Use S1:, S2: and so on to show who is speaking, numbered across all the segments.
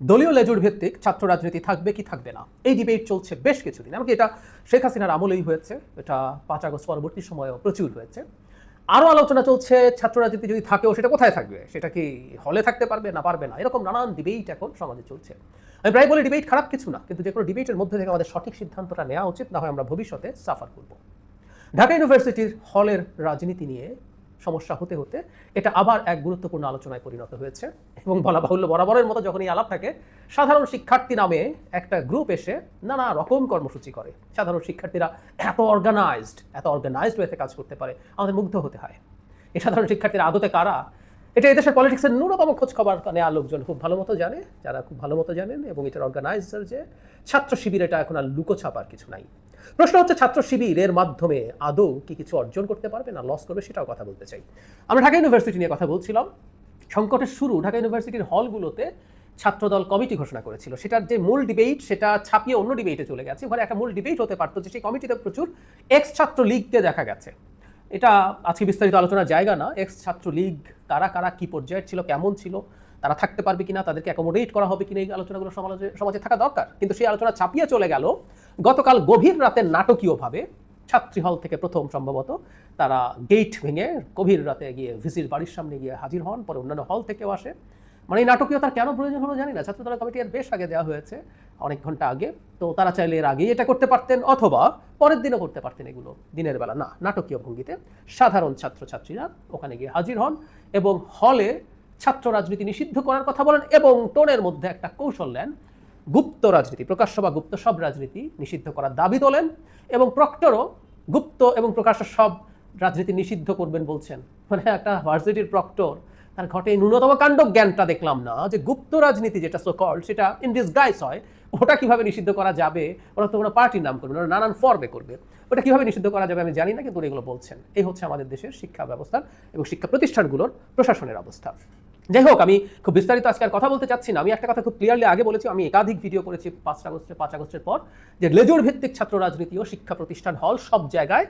S1: দলীয় লেজুর ভিত্তিক ছাত্র রাজনীতি থাকবে কি থাকবে না? এই ডিবেট চলছে বেশ কিছুদিন। এমনকি এটা শেখ হাসিনার আমলেই হয়েছে। এটা পাঁচ আগস্ট পরবর্তী সময়েও প্রচুর হয়েছে। আরও আলোচনা চলছে, ছাত্র রাজনীতি যদি থাকেও সেটা কোথায় থাকবে? সেটা কি হলে থাকতে পারবে না পারবে না? এরকম নানান ডিবেট এখন সমাজে চলছে। আমি প্রায় বলি ডিবেট খারাপ কিছু না, কিন্তু যে কোনো ডিবেটের মধ্যে থেকে আমাদের সঠিক সিদ্ধান্তটা নেওয়া উচিত, না হয় আমরা ভবিষ্যতে সাফার করব। ঢাকা ইউনিভার্সিটির হলের রাজনীতি নিয়ে সমস্যা হতে হতে এটা আবার এক গুরুত্বপূর্ণ আলোচনায় পরিণত হয়েছে। এবং বলা বাহুল্য বরাবরের মতো যখন এই আলাপ থাকে, সাধারণ শিক্ষার্থী নামে একটা গ্রুপ এসে নানা রকম কর্মসূচি করে। সাধারণ শিক্ষার্থীরা এত অর্গানাইজড এত অর্গানাইজড ওয়েতে কাজ করতে পারে, আমাদের মুগ্ধ হতে হয়। এই সাধারণ শিক্ষার্থীরা আদতে কারা? এটা এদেশের পলিটিক্সের ন্যূনতম খোঁজ খবর নেওয়া লোকজন খুব ভালো মতো জানে, যারা খুব ভালো মতো জানেন এবং এটার অর্গানাইজার যে ছাত্র শিবির এটা এখন আর লুকোছাপার কিছু নাই। প্রশ্ন হচ্ছে, ছাত্র শিবিরের মাধ্যমে আদৌ কি কিছু অর্জন করতে পারবে না লস করবে সেটাও কথা বলতে চাই। আমরা ঢাকা ইউনিভার্সিটি নিয়ে কথা বলছিলাম। সংকটের শুরু ঢাকা ইউনিভার্সিটির হলগুলোতে ছাত্রদল কমিটি ঘোষণা করেছিল। সেটার যে মূল ডিবেট সেটা ছাপিয়ে অন্য ডিবেটে চলে গেছে। ওখানে একটা মূল ডিবেট হতে পারতো যে সেই কমিটিতে প্রচুর এক্স ছাত্র লীগকে দেখা গেছে। এটা আজকে বিস্তারিত আলোচনার জায়গা না এক্স ছাত্র লীগ কারা কারা কী পর্যায়ের ছিল, কেমন ছিল, তারা থাকতে পারবে কিনা, তাদেরকে অ্যাকোমোডেট করা হবে কিনা, এই আলোচনাগুলো সমাজে সমাজে থাকা দরকার। কিন্তু সেই আলোচনা ছাপিয়ে চলে গেল গতকাল গভীর রাতে নাটকীয়ভাবে। ছাত্রী হল থেকে প্রথম সম্ভবত। তারা গেট ভেঙে গভীর রাতে গিয়ে ভিসির বাড়ির সামনে গিয়ে হাজির হন, পরে অন্যান্য হল থেকেও আসে। মানে এই নাটকীয়তার কেন প্রয়োজন হলো জানি না। ছাত্রদল কমিটি এর বেশ আগে দেওয়া হয়েছে, অনেক ঘণ্টা আগে। তো তারা চাইলে এর আগেই এটা করতে পারতেন, অথবা পরের দিনও করতে পারতেন এগুলো। দিনের বেলা না, নাটকীয় ভঙ্গিতে। সাধারণ ছাত্রছাত্রীরা ওখানে গিয়ে হাজির হন এবং হলে ছাত্র রাজনীতি নিষিদ্ধ করার কথা বলেন এবং টোনের মধ্যে একটা কৌশল নেন। গুপ্ত রাজনীতি প্রকাশ্য বা গুপ্ত সব রাজনীতি নিষিদ্ধ করার দাবি তোলেন এবং প্রক্টরও গুপ্ত এবং প্রকাশ্য সব রাজনীতি নিষিদ্ধ করবেন বলছেন। মানে একটা ভার্সিটির প্রক্টর, তার ঘটে ন্যূনতম কাণ্ড জ্ঞানটা দেখলাম না যে গুপ্ত রাজনীতি যেটা সো কল্ড সেটা ইন ডিসগাইস হয়, ওটা কীভাবে নিষিদ্ধ করা যাবে? ওরা তো কোনো পার্টির নাম করবে ওরা নানান ফর্মে করবে। ওটা কীভাবে নিষিদ্ধ করা যাবে আমি জানি না, কিন্তু এগুলো বলছেন। এই হচ্ছে আমাদের দেশের শিক্ষা ব্যবস্থার এবং শিক্ষা প্রতিষ্ঠানগুলোর প্রশাসনের অবস্থা। যাই হোক, আমি খুব বিস্তারিত আজকে আর কথা বলতে চাচ্ছি না। আমি একটা কথা খুব ক্লিয়ারলি আগে বলেছি, আমি একাধিক ভিডিও করেছি পাঁচ আগস্টে পাঁচ আগস্টের পর, যে লেজুর ভিত্তিক ছাত্র রাজনীতি ও শিক্ষা প্রতিষ্ঠান হল সব জায়গায়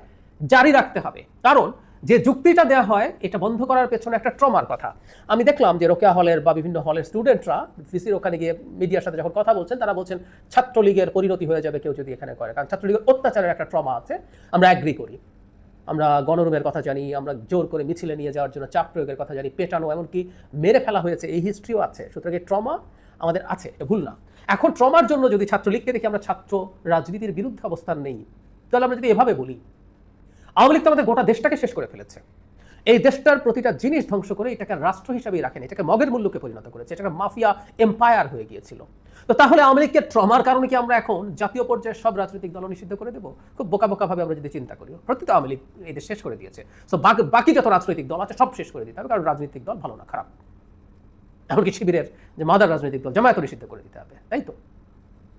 S1: জারি রাখতে হবে। কারণ যে যুক্তিটা দেওয়া হয়, এটা বন্ধ করার পেছনে একটা ট্রমার কথা। আমি দেখলাম যে রোকেয়া হলের বা বিভিন্ন হলের স্টুডেন্টরা ভিসির ওখানে গিয়ে মিডিয়ার সাথে যখন কথা বলছেন, তারা বলছেন, ছাত্রলীগের পরিণতি হয়ে যাবে কেউ যদি এখানে করে। কারণ ছাত্রলীগের অত্যাচারের একটা ট্রমা আছে, আমরা অ্যাগ্রি করি। আমরা গণরুমের কথা জানি, আমরা জোর করে মিছিলে নিয়ে যাওয়ার জন্য চাপ প্রয়োগের কথা জানি, পেটানো, এমনকি মেরে ফেলা হয়েছে, এই হিস্ট্রিও আছে। সুতরাং ট্রমা আমাদের আছে, এটা ভুল না। এখন ট্রমার জন্য যদি ছাত্রলীগকে দেখি আমরা ছাত্র রাজনীতির বিরুদ্ধে অবস্থান নেই, তাহলে আমরা যদি এভাবে বলি, আওয়ামী লীগ তো আমাদের গোটা দেশটাকে শেষ করে ফেলেছে। এই দেশটার প্রতিটা জিনিস ধ্বংস করে এটাকে রাষ্ট্র হিসাবেই রাখেন, এটাকে মগের মূল্যকে পরিণত করেছে, এটাকে মাফিয়া এম্পায়ার হয়ে গিয়েছিল। তো তাহলে আওয়ামী ট্রমার কারণে কি আমরা এখন জাতীয় পর্যায়ে সব রাজনৈতিক দল নিষিদ্ধ করে দেবো? খুব বোকা বোকা ভাবে আমরা যদি চিন্তা করি প্রত্যেক আওয়ামী লীগ এই দেশ শেষ করে দিয়েছে। সো বাকি যত রাজনৈতিক দল আছে সব শেষ করে দিতে হবে, কারণ রাজনৈতিক দল ভালো না, খারাপ। এমনকি শিবিরের যে মাদার রাজনৈতিক দল জামায়াত নিষিদ্ধ করে দিতে হবে, তাই তো?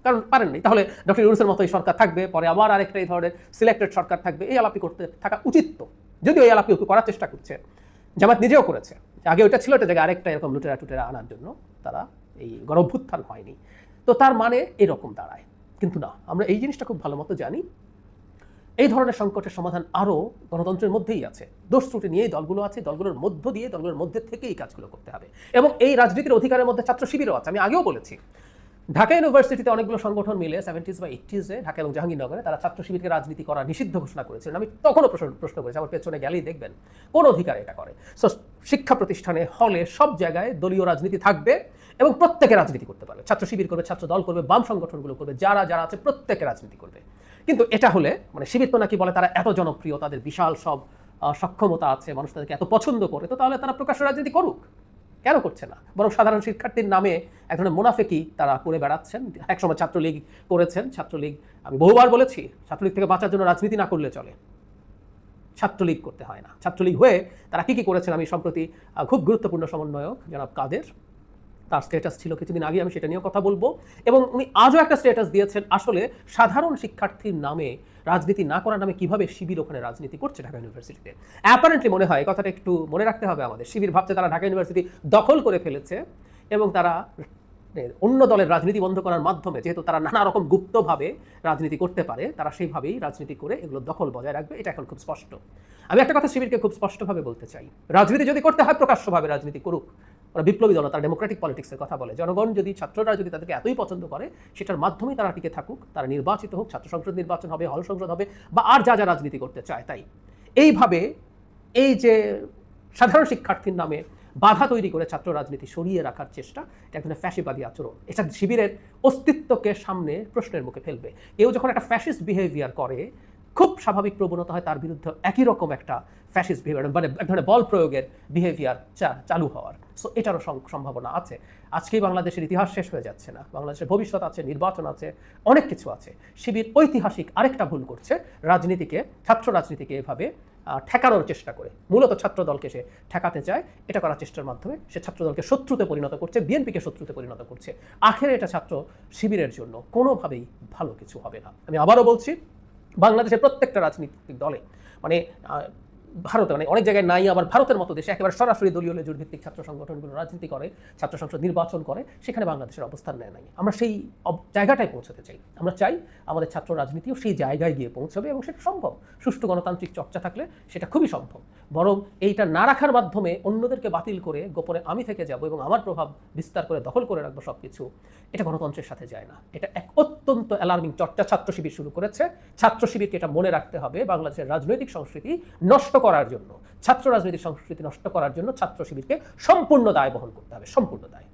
S1: কারণ পারেন পারেননি তাহলে ডক্টর ইউনুসের মতো এই সরকার থাকবে, পরে আবার আরেকটা এই ধরনের সিলেক্টেড সরকার থাকবে, এই আলাপি করতে থাকা উচিত তো। যদিও এই আলাপি করার চেষ্টা করছে জামাত নিজেও করেছে। আগে ওইটা ছিল একটা জায়গায় আরেকটা এরকম লুটেরা টুটেরা আনার জন্য তারা এই গণভ্যুত্থান হয়নি। তো তার মানে এরকম দাঁড়ায়। কিন্তু না, আমরা এই জিনিসটা খুব ভালো মতো জানি। এই ধরনের সংকটের সমাধান আরও গণতন্ত্রের মধ্যেই আছে। দোষ ত্রুটি নিয়েই দলগুলো আছে, দলগুলোর মধ্য দিয়ে, দলগুলোর মধ্যে থেকেই কাজগুলো করতে হবে। এবং এই রাজনীতির অধিকারের মধ্যে ছাত্র শিবিরও আছে, আমি আগেও বলেছি। ঢাকা ইউনিভার্সিটিতে অনেকগুলো সংগঠন মিলে সেভেন্টিজ বা এইটিজে ঢাকা এবং জাহাঙ্গীরনগরে তারা ছাত্র শিবিরকে রাজনীতি করা নিষিদ্ধ ঘোষণা করেছিলেন। আমি তখনও প্রশ্ন প্রশ্ন করেছি, আমার পেছনে গেলেই দেখবেন কোন অধিকার এটা করে। সো শিক্ষা প্রতিষ্ঠানে হলে সব জায়গায় দলীয় রাজনীতি থাকবে এবং প্রত্যেকে রাজনীতি করতে পারবে। ছাত্র শিবির করবে, ছাত্র দল করবে, বাম সংগঠনগুলো করবে, যারা যারা আছে প্রত্যেকে রাজনীতি করবে। কিন্তু এটা হলে মানে শিবির তো নাকি বলে তারা এত জনপ্রিয়, তাদের বিশাল সব সক্ষমতা আছে, মানুষ তাদেরকে এত পছন্দ করে, তো তাহলে তারা প্রকাশ্য রাজনীতি করুক। কেন করছে না? বরং সাধারণ শিক্ষার্থীর নামে এক ধরনের মুনাফেকি তারা করে বেড়াচ্ছেন। একসময় ছাত্রলীগ করেছেন। ছাত্রলীগ, আমি বহুবার বলেছি, ছাত্রলীগ থেকে বাঁচার জন্য রাজনীতি না করলে চলে। ছাত্রলীগ করতে হয় না। ছাত্রলীগ হয়ে তারা কী কী করেছেন আমি সম্প্রতি খুব গুরুত্বপূর্ণ সমন্বয়ক জনাব কাদের। তার স্ট্যাটাস ছিল, কিছুদিন আগে আমি সেটা নিয়েও কথা বলব। এবং উনি আজও একটা স্ট্যাটাস দিয়েছেন, আসলে সাধারণ শিক্ষার্থীর নামে রাজনীতি না করার নামে কীভাবে শিবির ওখানে রাজনীতি করছে ঢাকা ইউনিভার্সিটিতে অ্যাপারেন্টলি মনে হয়, কথাটা একটু মনে রাখতে হবে আমাদের। শিবির ভাবছে তারা ঢাকা ইউনিভার্সিটি দখল করে ফেলেছে এবং তারা অন্য দলের রাজনীতি বন্ধ করার মাধ্যমে, যেহেতু তারা নানা রকম গুপ্তভাবে রাজনীতি করতে পারে, তারা সেইভাবেই রাজনীতি করে এগুলো দখল বজায় রাখবে, এটা এখন খুব স্পষ্ট। আমি একটা কথা শিবিরকে খুব স্পষ্টভাবে বলতে চাই। রাজনীতি যদি করতে হয়, প্রকাশ্যভাবে রাজনীতি করুক। ওরা বিপ্লবী দল, তারা ডেমোক্রেটিক পলিটিক্সের কথা বলে। জনগণ যদি, ছাত্ররা যদি তাদেরকে এতই পছন্দ করে, সেটার মাধ্যমেই তারা টিকে থাকুক, তারা নির্বাচিত হোক, ছাত্র সংসদ নির্বাচন হবে, হল সংসদ হবে, বা আর যা যা রাজনীতি করতে চায় তাই। এইভাবে এই যে সাধারণ শিক্ষার্থীর নামে বাধা তৈরি করে ছাত্র রাজনীতি সরিয়ে রাখার চেষ্টা, এটা এক ধরনের ফ্যাসিবাদী আচরণ। এটা শিবিরের অস্তিত্বকে সামনে প্রশ্নের মুখে ফেলবে। কেউ যখন একটা ফ্যাসিস্ট বিহেভিয়ার করে, খুব স্বাভাবিক প্রবণতা হয় তার বিরুদ্ধে একই রকম একটা ফ্যাসিস্ট বিহেভিয়ার মানে এক ধরনের বল প্রয়োগের বিহেভিয়ার চালু হওয়ার। সো এটারও সম- সম্ভাবনা আছে। আজকেই বাংলাদেশের ইতিহাস শেষ হয়ে যাচ্ছে না। বাংলাদেশের ভবিষ্যৎ আছে, নির্বাচন আছে, অনেক কিছু আছে। শিবির ঐতিহাসিক আরেকটা ভুল করছে। রাজনীতিকে, ছাত্র রাজনীতিকে এভাবে ঠেকানোর চেষ্টা করে। মূলত ছাত্র দলকে সে ঠেকাতে চায়। এটা করার চেষ্টার মাধ্যমে সে ছাত্র দলকে শত্রুতে পরিণত করছে, বিএনপিকে শত্রুতে পরিণত করছে। আখেরে এটা ছাত্র শিবিরের জন্য কোনোভাবেই ভালো কিছু হবে না। আমি আবারও বলছি, বাংলাদেশের প্রত্যেকটা রাজনৈতিক দলে মানে ভারতে মানে অনেক জায়গায় নাই, আবার ভারতের মতো দেশে একেবারে সরাসরি দলীয় লেজুর ভিত্তিক ছাত্র সংগঠনগুলো রাজনীতি করে, ছাত্র সংসদ নির্বাচন করে, সেখানে বাংলাদেশের অবস্থান নেয় নাই। আমরা সেই জায়গাটায় পৌঁছতে চাই। আমরা চাই আমাদের ছাত্র রাজনীতিও সেই জায়গায় গিয়ে পৌঁছবে এবং সেটা সম্ভব। সুষ্ঠু গণতান্ত্রিক চর্চা থাকলে সেটা খুবই সম্ভব। বরং এইটা না রাখার মাধ্যমে অন্যদেরকে বাতিল করে গোপনে আমি থেকে যাব এবং আমার প্রভাব বিস্তার করে দখল করে রাখব সব কিছু এটা গণতন্ত্রের সাথে যায় না। এটা এক অত্যন্ত অ্যালার্মিং চর্চা ছাত্র শিবির শুরু করেছে। ছাত্র শিবিরকে এটা মনে রাখতে হবে, বাংলাদেশের রাজনৈতিক সংস্কৃতি নষ্ট করার জন্য, ছাত্র রাজনীতির সংস্কৃতি নষ্ট করার জন্য ছাত্র শিবিরকে সম্পূর্ণ দায় বহন করতে হবে, সম্পূর্ণ দায়।